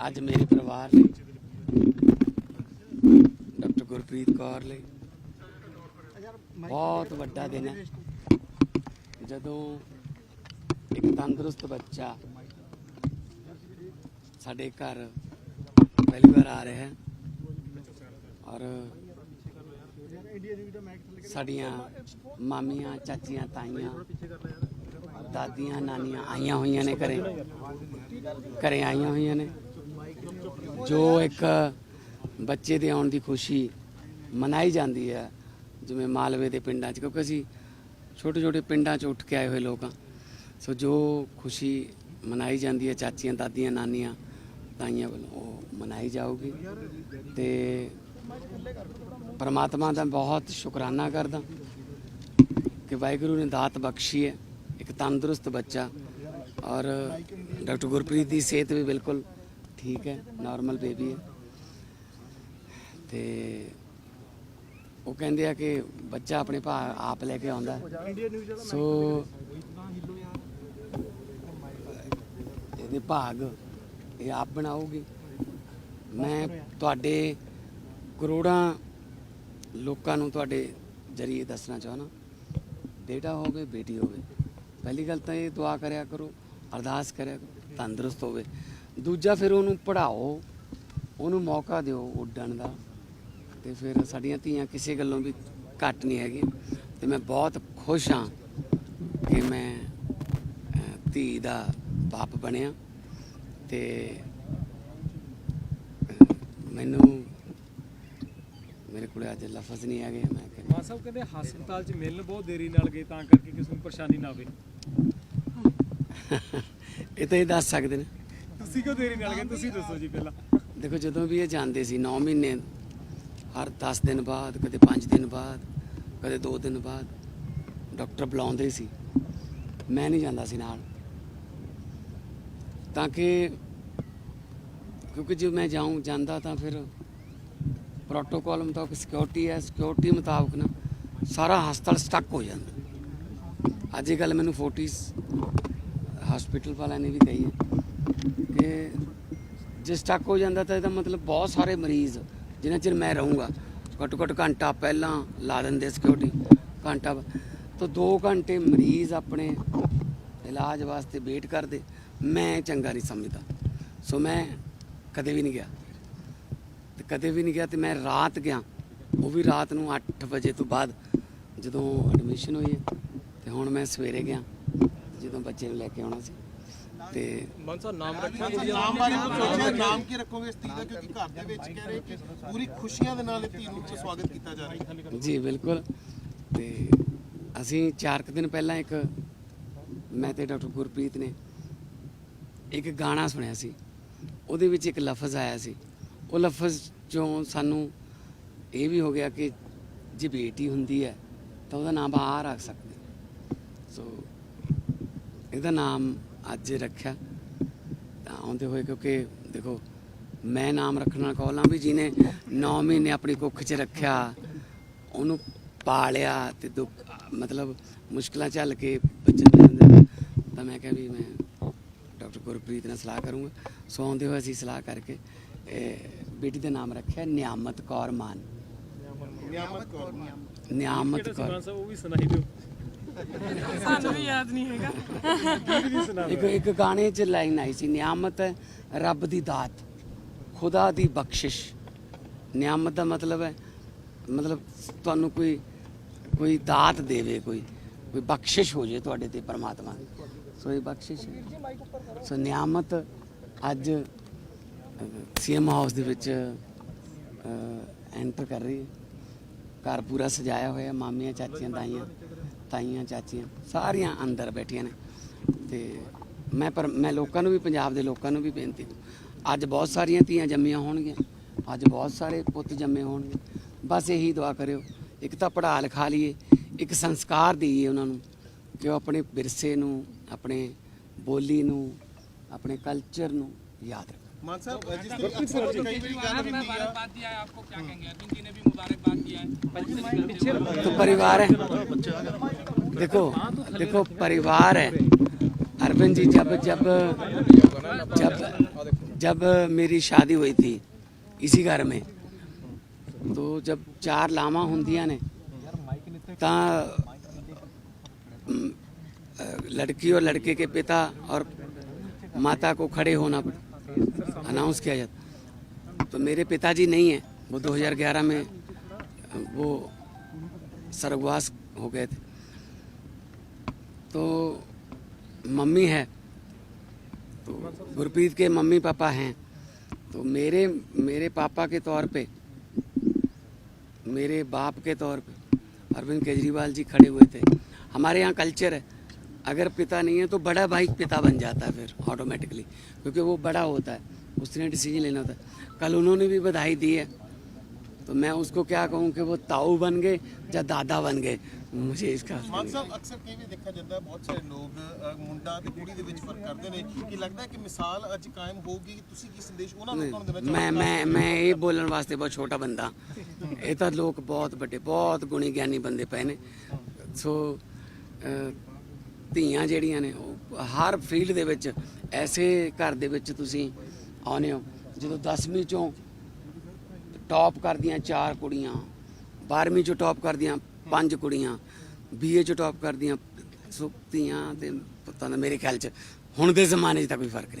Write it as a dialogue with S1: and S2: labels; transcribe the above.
S1: ਅੱਜ ਮੇਰੇ ਪਰਿਵਾਰ ਲਈ ਡਾਕਟਰ ਗੁਰਪ੍ਰੀਤ ਕੌਰ ਲਈ ਬਹੁਤ ਵੱਡਾ ਦਿਨ ਹੈ ਜਦੋਂ ਇੱਕ ਤੰਦਰੁਸਤ ਬੱਚਾ ਸਾਡੇ ਘਰ ਪਹਿਲੀ ਵਾਰ ਆ ਰਿਹਾ ਹੈ ਔਰ ਸਾਡੀਆਂ ਮਾਮੀਆਂ ਚਾਚੀਆਂ ਤਾਈਆਂ ਦਾਦੀਆਂ ਨਾਨੀਆਂ ਆਈਆਂ ਹੋਈਆਂ ਨੇ ਘਰੇ ਘਰੇ ਆਈਆਂ ਹੋਈਆਂ ਨੇ ਜੋ ਇੱਕ ਬੱਚੇ ਦੇ ਆਉਣ ਦੀ ਖੁਸ਼ੀ ਮਨਾਈ ਜਾਂਦੀ ਹੈ, ਜਿਵੇਂ ਮਾਲਵੇ ਦੇ ਪਿੰਡਾਂ 'ਚ, ਕਿਉਂਕਿ ਅਸੀਂ ਛੋਟੇ ਛੋਟੇ ਪਿੰਡਾਂ 'ਚ ਉੱਠ ਕੇ ਆਏ ਹੋਏ ਲੋਕ ਲੋਕਾਂ ਸੋ ਜੋ ਖੁਸ਼ੀ ਮਨਾਈ ਜਾਂਦੀ ਹੈ, ਚਾਚੀਆਂ, ਦਾਦੀਆਂ, ਨਾਨੀਆਂ, ਤਾਈਆਂ ਵੱਲੋਂ ਉਹ ਮਨਾਈ ਜਾਊਗੀ। ਤੇ ਪਰਮਾਤਮਾ ਦਾ ਬਹੁਤ ਸ਼ੁਕਰਾਨਾ ਕਰਦਾ ਕਿ ਵਾਹਿਗੁਰੂ ਨੇ ਦਾਤ ਬਖਸ਼ੀ ਹੈ। ਇੱਕ ਤੰਦਰੁਸਤ ਬੱਚਾ ਔਰ ਡਾਕਟਰ ਗੁਰਪ੍ਰੀਤ ਦੀ ਸਿਹਤ ਵੀ ਬਿਲਕੁਲ ਠੀਕ ਹੈ ਨਾਰਮਲ ਬੇਬੀ ਹੈ। ਤੇ ਉਹ ਕਹਿੰਦੇ ਆ ਕਿ ਬੱਚਾ ਆਪਣੇ ਭਾ ਆਪ ਲੈ ਕੇ ਆਉਂਦਾ। ਸੋ ਇਹਦੇ ਭਾਗ ਇਹ ਆਪ ਬਣਾਓਗੇ ਮੈਂ ਤੁਹਾਡੇ ਕਰੋੜਾਂ ਲੋਕਾਂ ਨੂੰ ਤੁਹਾਡੇ ਜਰੀਏ ਦੱਸਣਾ ਚਾਹਣਾ ਬੇਟਾ ਹੋਵੇ, ਬੇਟੀ ਹੋਵੇ। ਪਹਿਲੀ ਗੱਲ ਤਾਂ ਇਹ ਦੁਆ ਕਰਿਆ ਕਰੋ, ਅਰਦਾਸ ਕਰਿਆ ਕਰੋ, ਤੰਦਰੁਸਤ ਹੋਵੇ। ਦੂਜਾ ਫਿਰ ਉਹਨੂੰ ਪੜ੍ਹਾਓ ਉਹਨੂੰ ਮੌਕਾ ਦਿਓ ਉੱਡਣ ਦਾ। ਤੇ ਫਿਰ ਸਾਡੀਆਂ ਧੀਆਂ ਕਿਸੇ ਗੱਲੋਂ ਵੀ ਘੱਟ ਨਹੀਂ ਹੈਗੀ ਤੇ ਮੈਂ ਬਹੁਤ ਖੁਸ਼ ਹਾਂ ਕਿ ਮੈਂ ਅਹ, ਧੀ ਦਾ ਬਾਪ ਬਣਿਆ। ਤੇ ਅਹ, ਮੈਨੂੰ ਮੇਰੇ ਕੋਲੇ ਅੱਜ ਲਫ਼ਜ਼ ਨਹੀਂ ਹੈਗੇ। ਮੈਂ ਕਿ
S2: ਮਾਨ ਸਾਹਿਬ ਕਹਿੰਦੇ ਹਸਪਤਾਲ 'ਚ ਮਿਲਣ ਬਹੁਤ ਦੇਰੀ ਨਾਲ ਗਏ ਤਾਂ ਕਰਕੇ ਕਿਸੇ ਨੂੰ ਪਰੇਸ਼ਾਨੀ ਨਾ ਆਵੇ।
S1: ਇਹ ਤਾਂ ਇਹ ਦੱਸ ਸਕਦੇ ਨੇ।
S2: ਤੁਸੀਂ ਕਿਉਂ ਦੇਰੀ ਨਾਲ ਗਏ? ਤੁਸੀਂ ਦੱਸੋ ਜੀ ਪਹਿਲਾਂ।
S1: ਦੇਖੋ, ਜਦੋਂ ਵੀ ਇਹ ਜਾਂਦੇ ਸੀ 9 ਮਹੀਨੇ, ਹਰ 10 ਦਿਨ ਬਾਅਦ, ਕਦੇ 5 ਦਿਨ ਬਾਅਦ, ਕਦੇ 2 ਦਿਨ ਬਾਅਦ, ਡਾਕਟਰ ਬੁਲਾਉਂਦੇ ਸੀ। ਮੈਂ ਨਹੀਂ ਜਾਂਦਾ ਸੀ ਨਾਲ। ਤਾਂ ਕਿ ਕਿਉਂਕਿ ਜੇ ਮੈਂ ਜਾਉਂ ਜਾਂਦਾ ਤਾਂ ਫਿਰ ਪ੍ਰੋਟੋਕਾਲ ਮੁਤਾਬਕ ਸਿਕਿਉਰਿਟੀ ਹੈ ਸਿਕਿਉਰਿਟੀ ਮੁਤਾਬਕ ਨਾ ਸਾਰਾ ਹਸਪਤਾਲ ਸਟਕ ਹੋ ਜਾਂਦਾ। ਅੱਜ ਇਹ ਗੱਲ ਮੈਨੂੰ ਫੋਰਟਿਸ ਹਸਪੀਟਲ ਵਾਲਿਆਂ ਨੇ ਵੀ ਕਹੀ ਹੈ। ਕਿ ਜੇ ਸਟਕ ਹੋ ਜਾਂਦਾ ਤਾਂ ਇਹਦਾ ਮਤਲਬ ਬਹੁਤ ਸਾਰੇ ਮਰੀਜ਼ ਜਿਨ੍ਹਾਂ ਚਿਰ ਮੈਂ ਰਹੂੰਗਾ ਘੱਟੋ ਘੱਟ ਘੰਟਾ ਪਹਿਲਾਂ ਲਾ ਦਿੰਦੇ ਸਿਕਿਉਰਿਟੀ ਘੰਟਾ ਤਾਂ 2 ਘੰਟੇ ਮਰੀਜ਼ ਆਪਣੇ ਇਲਾਜ ਵਾਸਤੇ ਵੇਟ ਕਰਦੇ, ਮੈਂ ਚੰਗਾ ਨਹੀਂ ਸਮਝਦਾ। ਸੋ ਮੈਂ ਕਦੇ ਵੀ ਨਹੀਂ ਗਿਆ। ਤੇ ਕਦੇ ਵੀ ਨਹੀਂ ਗਿਆ ਤੇ ਮੈਂ ਰਾਤ ਗਿਆ। ਉਹ ਵੀ ਰਾਤ ਨੂੰ 8 ਵਜੇ ਤੋਂ ਬਾਅਦ ਜਦੋਂ ਐਡਮਿਸ਼ਨ ਹੋਈ ਹੈ, ਤੇ ਹੁਣ ਮੈਂ ਸਵੇਰੇ ਗਿਆ, ਜਦੋਂ ਬੱਚੇ ਨੂੰ ਲੈ ਕੇ ਆਉਣਾ ਸੀ। ਤੇ
S2: ਮਾਨ ਸਾਹਿਬ ਨਾਮ
S3: ਨਾਮ ਬਾਰੇ ਸੋਚਿਆ ਨਾਮ ਕੀ ਰੱਖੋਗੇ ਇਸ ਧੀ ਦਾ? ਕਿਉਂਕਿ ਘਰ ਦੇ ਵਿੱਚ ਕਹਿ ਰਹੇ ਕਿ ਪੂਰੀ ਖੁਸ਼ੀਆਂ ਦੇ ਨਾਲ ਇਹ ਧੀ ਨੂੰ ਸਵਾਗਤ ਕੀਤਾ ਜਾ ਰਿਹਾ ਹੈ।
S1: ਜੀ ਬਿਲਕੁਲ। ਤੇ ਅਸੀਂ 4 ਕੁ ਦਿਨ ਪਹਿਲਾਂ ਇੱਕ ਮੈਂ ਤੇ ਡਾਕਟਰ ਗੁਰਪ੍ਰੀਤ ਨੇ ਇੱਕ ਗਾਣਾ ਸੁਣਿਆ ਸੀ। ਉਹਦੇ ਵਿੱਚ ਇੱਕ ਲਫ਼ਜ਼ ਆਇਆ ਸੀ। ਉਹ ਲਫ਼ਜ਼ ਚੋਂ ਸਾਨੂੰ ਇਹ ਵੀ ਹੋ ਗਿਆ ਕਿ ਜੇ ਬੇਟੀ ਹੁੰਦੀ ਹੈ ਤਾਂ ਉਹਦਾ ਨਾਮ ਆ ਰੱਖ ਸਕਦੇ ਸੋ ਇਹਦਾ ਨਾਮ ਅੱਜ ਰੱਖਿਆ। ਤਾਂ ਆਉਂਦੇ ਹੋਏ ਕਿਉਂਕਿ ਦੇਖੋ ਮੈਂ ਨਾਮ ਰੱਖਣਾ ਕੌਲਾਂ ਵੀ ਜਿਹਨੇ 9 ਮਹੀਨੇ ਆਪਣੀ ਕੁੱਖ 'ਚ ਰੱਖਿਆ ਉਹਨੂੰ ਪਾਲਿਆ ਤੇ ਦੁੱਖ ਮਤਲਬ ਮੁਸ਼ਕਲਾਂ ਚੱਲ ਕੇ ਬੱਚੇ ਦੇ ਅੰਦਰ ਤਾਂ ਮੈਂ ਕਿਹਾ ਵੀ ਮੈਂ ਡਾਕਟਰ ਗੁਰਪ੍ਰੀਤ ਨਾਲ ਸਲਾਹ ਕਰੂੰਗਾ। ਸੋ ਆਉਂਦੇ ਹੋਏ ਅਸੀਂ ਸਲਾਹ ਕਰਕੇ ਇਹ ਬੇਟੀ ਦਾ ਨਾਮ ਰੱਖਿਆ ਨਿਆਮਤ ਕੌਰ ਮਾਨ।
S3: ਨਿਆਮਤ ਕੌਰ
S1: ਨਿਆਮਤ ਕੌਰ।
S2: ਉਹ ਵੀ ਸੁਣਾਈ ਦਿਓ।
S4: ਸਾਨੂੰ ਵੀ ਯਾਦ ਨਹੀਂ ਹੈਗਾ।
S1: ਇੱਕ ਇੱਕ ਗਾਣੇ 'ਚ ਲਾਈਨ ਆਈ ਸੀ, ਨਿਆਮਤ ਹੈ ਰੱਬ ਦੀ ਦਾਤ, ਖੁਦਾ ਦੀ ਬਖਸ਼ਿਸ਼। ਨਿਆਮਤ ਦਾ ਮਤਲਬ ਹੈ, ਮਤਲਬ ਤੁਹਾਨੂੰ ਕੋਈ ਕੋਈ ਦਾਤ ਦੇਵੇ, ਕੋਈ ਕੋਈ ਬਖਸ਼ਿਸ਼ ਹੋ ਜੇ ਤੁਹਾਡੇ ਤੇ ਪਰਮਾਤਮਾ ਦੀ। ਸੋ ਇਹ ਬਖਸ਼ਿਸ਼ ਹੈ। ਸੋ ਨਿਆਮਤ ਅੱਜ ਸੀਐਮ ਹਾਊਸ ਦੇ ਵਿੱਚ ਐਂਟਰ ਕਰ ਰਹੀ ਹੈ। ਘਰ ਪੂਰਾ ਸਜਾਇਆ ਹੋਇਆ, ਮਾਮੀਆਂ, ਚਾਚੀਆਂ, ਦਾਈਆਂ। ਤਾਈਆਂ, ਚਾਚੀਆਂ ਸਾਰੀਆਂ ਅੰਦਰ ਬੈਠੀਆਂ ਨੇ। ਤੇ ਮੈਂ ਪਰ, ਮੈਂ ਲੋਕਾਂ ਨੂੰ ਵੀ, ਪੰਜਾਬ ਦੇ ਲੋਕਾਂ ਨੂੰ ਵੀ ਬੇਨਤੀ ਅੱਜ ਬਹੁਤ ਸਾਰੀਆਂ ਧੀਆਂ ਜੰਮੀਆਂ ਹੋਣਗੀਆਂ, ਅੱਜ ਬਹੁਤ ਸਾਰੇ ਪੁੱਤ ਜੰਮੇ ਹੋਣਗੇ। ਬਸ ਇਹੀ ਦੁਆ ਕਰਿਓ, ਇੱਕ ਤਾਂ ਪੜ੍ਹਾ ਲਿਖਾ ਲਈਏ, ਇੱਕ ਸੰਸਕਾਰ ਦੇਈਏ ਉਹਨਾਂ ਨੂੰ, ਕਿ ਉਹ ਆਪਣੇ ਵਿਰਸੇ ਨੂੰ, ਆਪਣੇ ਬੋਲੀ ਨੂੰ, ਆਪਣੇ ਕਲਚਰ ਨੂੰ ਯਾਦ ਰੱਖਣ।
S3: मान
S5: साहब दिया। है आपको क्या कहेंगे? जी ने भी मुबारकबाद दिया है।
S1: तो परिवार है। देखो देखो परिवार है। अरविंद जी जब जब जब जब मेरी शादी हुई थी इसी घर में तो जब चार लामा होंदिया ने तो लड़की और लड़के के पिता और माता को खड़े होना पड़ा। अनाउंस किया जाता तो मेरे पिताजी नहीं हैं। वो 2011 में, वो स्वर्गवास हो गए थे। तो मम्मी है। तो गुरप्रीत के मम्मी पापा हैं। तो मेरे मेरे पापा के तौर पे, मेरे बाप के तौर पे अरविंद केजरीवाल जी खड़े हुए थे। हमारे यहाँ कल्चर है। अगर पिता नहीं है तो बड़ा भाई पिता बन जाता है फिर ऑटोमेटिकली क्योंकि वो बड़ा होता है। उसने डिसीजन लेना होता है कल उन्होंने भी बधाई दी है तो मैं उसको क्या कहूँ कि वो ताऊ बन गए या दादा बन गए मुझे इसका
S3: ਮਾਨ ਸਾਹਿਬ ਅਕਸਰ ਕਈ ਵੀ ਦੇਖਿਆ ਜਾਂਦਾ ਹੈ ਬਹੁਤ ਸਾਰੇ ਲੋਕ ਅ, ਮੁੰਡਾ ਤੇ ਕੁੜੀ ਦੇ ਵਿੱਚ ਫਰਕ ਕਰਦੇ ਨੇ ਕਿ ਲੱਗਦਾ ਹੈ ਕਿ ਮਿਸਾਲ ਅੱਜ ਕਾਇਮ ਹੋਊਗੀ ਕਿ ਤੁਸੀਂ ਕੀ ਸੰਦੇਸ਼ ਉਹਨਾਂ ਲੋਕਾਂ ਨੂੰ ਦੇਣਾ
S1: ਮੈਂ ਮੈਂ ਮੈਂ ਇਹ ਬੋਲਣ ਵਾਸਤੇ ਬਹੁਤ ਛੋਟਾ ਬੰਦਾ ਇਹ ਤਾਂ ਲੋਕ ਬਹੁਤ ਵੱਡੇ ਬਹੁਤ ਗੁਣੀ ਗਿਆਨੀ ਬੰਦੇ ਪਏ ਨੇ ਸੋ ਅਹ, ਧੀਆਂ ਜਿਹੜੀਆਂ ਨੇ ਉਹ ਹਰ ਫੀਲਡ ਦੇ ਵਿੱਚ ਐਸੇ ਘਰ ਦੇ ਵਿੱਚ ਤੁਸੀਂ ਆਉਂਦੇ ਹੋ। ਜਦੋਂ 10ਵੀਂ ਚੋਂ ਟੌਪ ਕਰਦੀਆਂ ਚਾਰ ਕੁੜੀਆਂ 12ਵੀਂ ਚੋਂ ਟੌਪ ਕਰਦੀਆਂ ਪੰਜ ਕੁੜੀਆਂ ਬੀਏ ਚੋਂ ਟੌਪ ਕਰਦੀਆਂ ਸੋ ਧੀਆਂ ਤੇ ਪੁੱਤਾਂ ਦਾ ਮੇਰੇ ਖਿਆਲ ਚ ਹੁਣ ਦੇ ਜ਼ਮਾਨੇ 'ਚ ਤਾਂ ਕੋਈ ਫ਼ਰਕ ਨਹੀਂ।